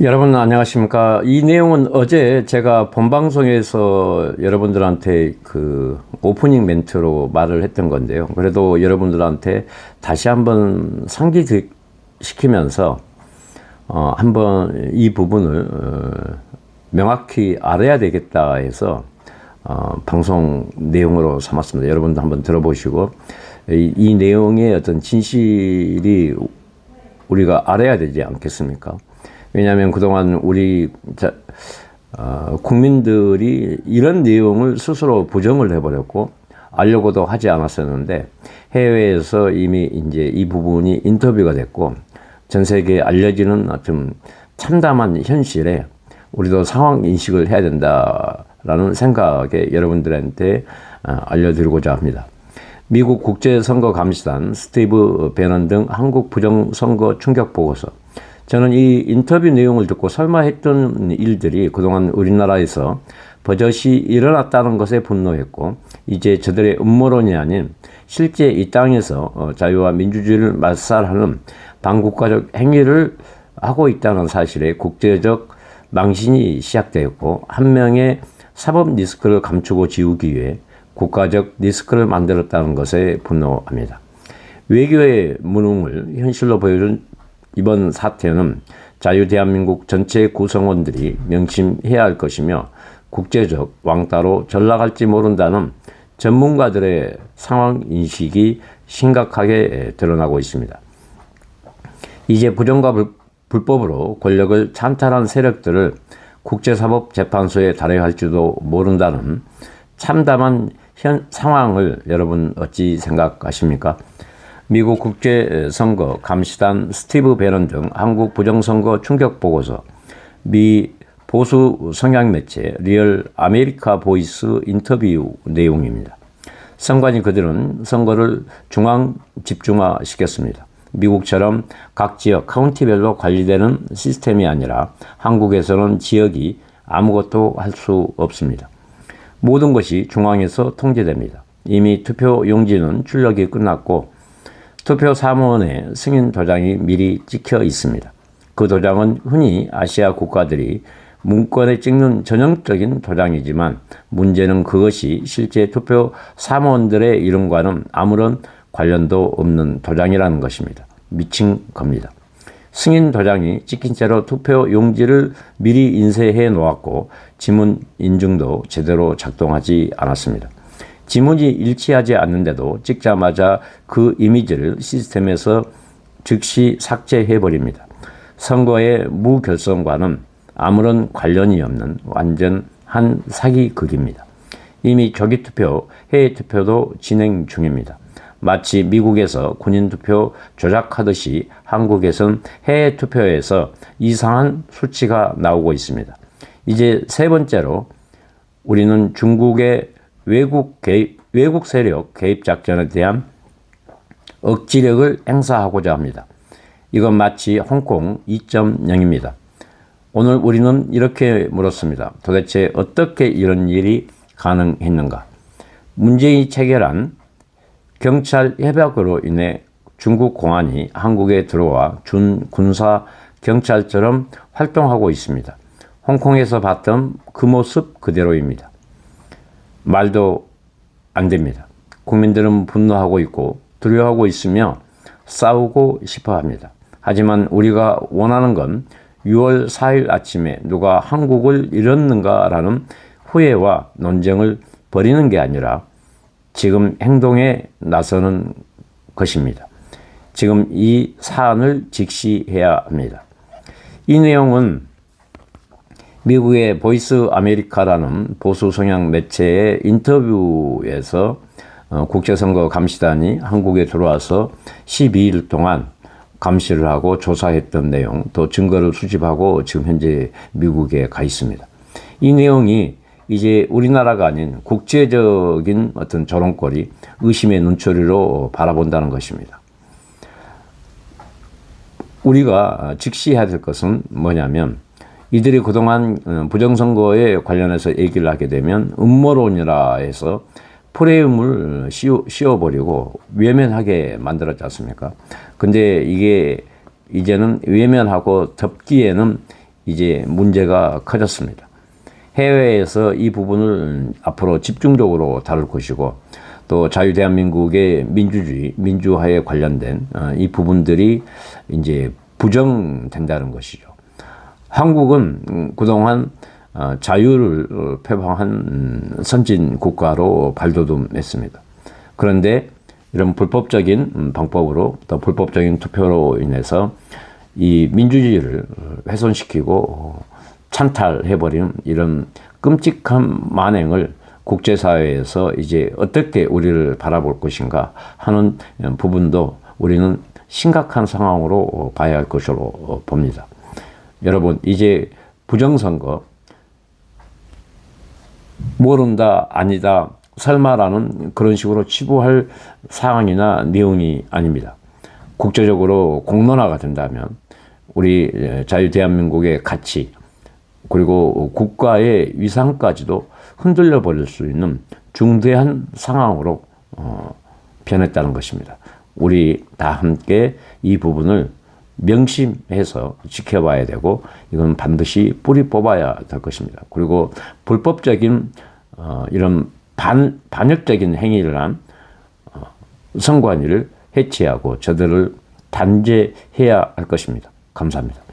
여러분 안녕하십니까. 이 내용은 어제 제가 본방송에서 여러분들한테 그 오프닝 멘트로 말을 했던 건데요. 그래도 여러분들한테 다시 한번 상기시키면서 어, 한번 이 부분을 어, 명확히 알아야 되겠다 해서 어, 방송 내용으로 삼았습니다. 여러분도 한번 들어보시고 이, 이 내용의 어떤 진실이 우리가 알아야 되지 않겠습니까? 왜냐하면 그동안 우리 자, 어, 국민들이 이런 내용을 스스로 부정을 해버렸고 알려고도 하지 않았었는데 해외에서 이미 이제 이 부분이 인터뷰가 됐고 전 세계에 알려지는 좀 참담한 현실에 우리도 상황 인식을 해야 된다라는 생각에 여러분들한테 어, 알려드리고자 합니다. 미국 국제선거감시단 스티브 베넌 등 한국 부정선거 충격 보고서 저는 이 인터뷰 내용을 듣고 설마 했던 일들이 그동안 우리나라에서 버젓이 일어났다는 것에 분노했고 이제 저들의 음모론이 아닌 실제 이 땅에서 어, 자유와 민주주의를 말살하는 반국가적 행위를 하고 있다는 사실에 국제적 망신이 시작되었고 한 명의 사법 리스크를 감추고 지우기 위해 국가적 리스크를 만들었다는 것에 분노합니다. 외교의 무능을 현실로 보여준 이번 사태는 자유 대한민국 전체 구성원들이 명심해야 할 것이며 국제적 왕따로 전락할지 모른다는 전문가들의 상황 인식이 심각하게 드러나고 있습니다. 이제 부정과 불, 불법으로 권력을 찬탈한 세력들을 국제사법재판소에 달해야 할지도 모른다는 참담한 현 상황을 여러분 어찌 생각하십니까? 미국 국제선거 감시단 스티브 베넌 등 한국 부정선거 충격 보고서, 미 보수 성향 매체 리얼 아메리카 보이스 인터뷰 내용입니다. 선관위 그들은 선거를 중앙 집중화 시켰습니다. 미국처럼 각 지역 카운티별로 관리되는 시스템이 아니라 한국에서는 지역이 아무것도 할 수 없습니다. 모든 것이 중앙에서 통제됩니다. 이미 투표 용지는 출력이 끝났고 투표 사무원에 승인 도장이 미리 찍혀 있습니다. 그 도장은 흔히 아시아 국가들이 문건에 찍는 전형적인 도장이지만 문제는 그것이 실제 투표 사무원들의 이름과는 아무런 관련도 없는 도장이라는 것입니다. 미친 겁니다. 승인 도장이 찍힌 채로 투표 용지를 미리 인쇄해 놓았고 지문 인증도 제대로 작동하지 않았습니다. 지문이 일치하지 않는데도 찍자마자 그 이미지를 시스템에서 즉시 삭제해 버립니다. 선거의 무결성과는 아무런 관련이 없는 완전 한 사기 극입니다. 이미 조기 투표, 해외 투표도 진행 중입니다. 마치 미국에서 군인 투표 조작하듯이 한국에선 해외 투표에서 이상한 수치가 나오고 있습니다. 이제 세 번째로 우리는 중국의 외국 개입, 외국 세력 개입 작전에 대한 억지력을 행사하고자 합니다. 이건 마치 홍콩 2.0입니다. 오늘 우리는 이렇게 물었습니다. 도대체 어떻게 이런 일이 가능했는가? 문재인이 체결한 경찰 협약으로 인해 중국 공안이 한국에 들어와 준 군사 경찰처럼 활동하고 있습니다. 홍콩에서 봤던 그 모습 그대로입니다. 말도 안 됩니다. 국민들은 분노하고 있고 두려워하고 있으며 싸우고 싶어 합니다. 하지만 우리가 원하는 건 6월 4일 아침에 누가 한국을 잃었는가라는 후회와 논쟁을 벌이는 게 아니라 지금 행동에 나서는 것입니다. 지금 이 사안을 직시해야 합니다. 이 내용은 미국의 보이스 아메리카라는 보수 성향 매체의 인터뷰에서 어, 국제선거 감시단이 한국에 들어와서 12일 동안 감시를 하고 조사했던 내용, 또 증거를 수집하고 지금 현재 미국에 가 있습니다. 이 내용이 이제 우리나라가 아닌 국제적인 어떤 조롱거리, 의심의 눈초리로 바라본다는 것입니다. 우리가 직시해야 될 것은 뭐냐면 이들이 그동안 어, 부정선거에 관련해서 얘기를 하게 되면 음모론이라 해서 프레임을 씌워, 버리고 외면하게 만들었지 않습니까? 근데 이게 이제는 외면하고 덮기에는 이제 문제가 커졌습니다. 해외에서 이 부분을 앞으로 집중적으로 다룰 것이고 또 자유대한민국의 민주주의, 민주화에 관련된 어, 이 부분들이 이제 부정된다는 것이죠. 한국은 음, 그동안 어, 자유를 어, 표방한 음, 선진 국가로 발돋움했습니다. 그런데 이런 불법적인 음, 방법으로 또 불법적인 투표로 인해서 이 민주주의를 어, 훼손시키고 어, 찬탈해버리는 이런 끔찍한 만행을 국제사회에서 이제 어떻게 우리를 바라볼 것인가 하는 부분도 우리는 심각한 상황으로 어, 봐야 할 것으로 어, 봅니다. 여러분, 이제 부정선거, 모른다, 아니다, 설마라는 그런 식으로 치부할 사항이나 내용이 아닙니다. 국제적으로 공론화가 된다면 우리 에, 자유 대한민국의 가치 그리고 국가의 위상까지도 흔들려 버릴 수 있는 중대한 상황으로 어, 변했다는 것입니다. 우리 다 함께 이 부분을 명심해서 지켜봐야 되고 이건 반드시 뿌리 뽑아야 될 것입니다. 그리고 불법적인 어, 이런 반, 반역적인 행위를 한 어, 선관위를 해체하고 저들을 단죄해야 할 것입니다. 감사합니다.